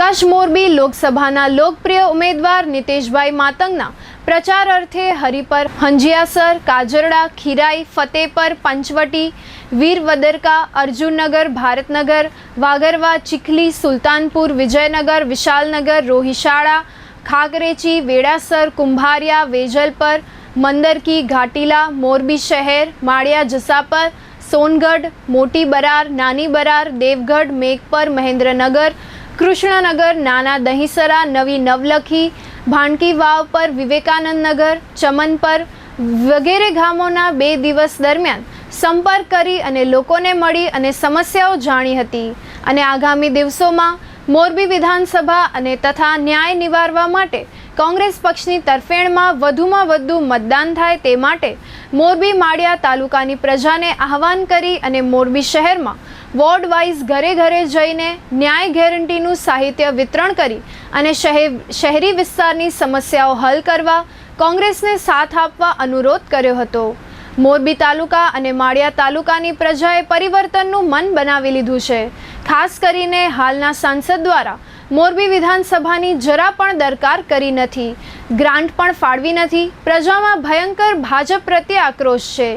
કચ્છ મોરબી લોકસભાના લોકપ્રિય ઉમેદવાર નિતેશભાઈ માતંગના પ્રચાર અર્થે હરિપર હંજિયાસર કાજરડા ખીરાઈ ફતેપર પંચવટી વીરવદરકા અર્જુનનગર ભારતનગર વાગરવા ચીખલી સુલતાનપુર વિજયનગર વિશાલનગર રોહિશાળા ખાગરેચી વેડાસર કુંભારિયા વેજલપર મંદરકી ઘાટીલા મોરબી શહેર માળિયા જસાપર સોનગઢ મોટી બરાર નાની બરાર દેવગઢ મેઘપર મહેન્દ્રનગર કૃષ્ણનગર, નાના દહીસરા, નવી નવલખી, ભાણકી વાવ પર વિવેકાનંદ નગર ચમન પર વગેરે ગામોના બે દિવસ દરમિયાન સંપર્ક કરી અને લોકોને મળી અને સમસ્યાઓ જાણી હતી. અને આગામી દિવસોમાં મોરબી વિધાનસભા અને તથા ન્યાય નિવારવા માટે કોંગ્રેસ પક્ષની તરફેણમાં વધુમાં વધુ મતદાન થાય તે માટે મોરબી માળિયા તાલુકાની પ્રજાને આહવાન કરી અને મોરબી શહેરમાં વોર્ડ વાઇઝ ઘરે ઘરે જઈને ન્યાય ગેરંટીનું સાહિત્ય વિતરણ કરી અને શહેર વિસ્તારની સમસ્યાઓ હલ કરવા કોંગ્રેસને સાથ આપવા અનુરોધ કર્યો હતો. મોરબી તાલુકા અને માળિયા તાલુકાની પ્રજાએ પરિવર્તનનું મન બનાવી લીધું છે. ખાસ કરીને હાલના સાંસદ દ્વારા મોરબી વિધાનસભાની જરા પણ દરકાર કરી નથી. ગ્રાન્ટ પણ ફાળવી નથી. પ્રજામાં ભયંકર ભાજપ પ્રત્યે આક્રોશ છે.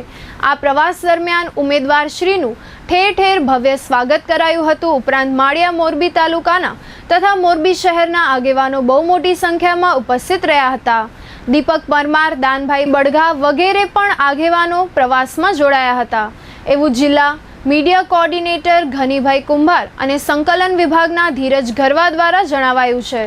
આ પ્રવાસ દરમિયાન ઉમેદવાર શ્રીનું ઠેર ઠેર ભવ્ય સ્વાગત કરાયું હતું. ઉપરાંત માળિયા મોરબી તાલુકાના તથા મોરબી શહેરના આગેવાનો બહુ મોટી સંખ્યામાં ઉપસ્થિત રહ્યા હતા. દીપક પરમાર, દાનભાઈ બડઘા વગેરે પણ આગેવાનો પ્રવાસમાં જોડાયા હતા. એવું જિલ્લા મીડિયા કોઓર્ડિનેટર ઘનીભાઈ કુંભાર અને સંકલન વિભાગના ધીરજ ગરવા દ્વારા જણાવાયું છે.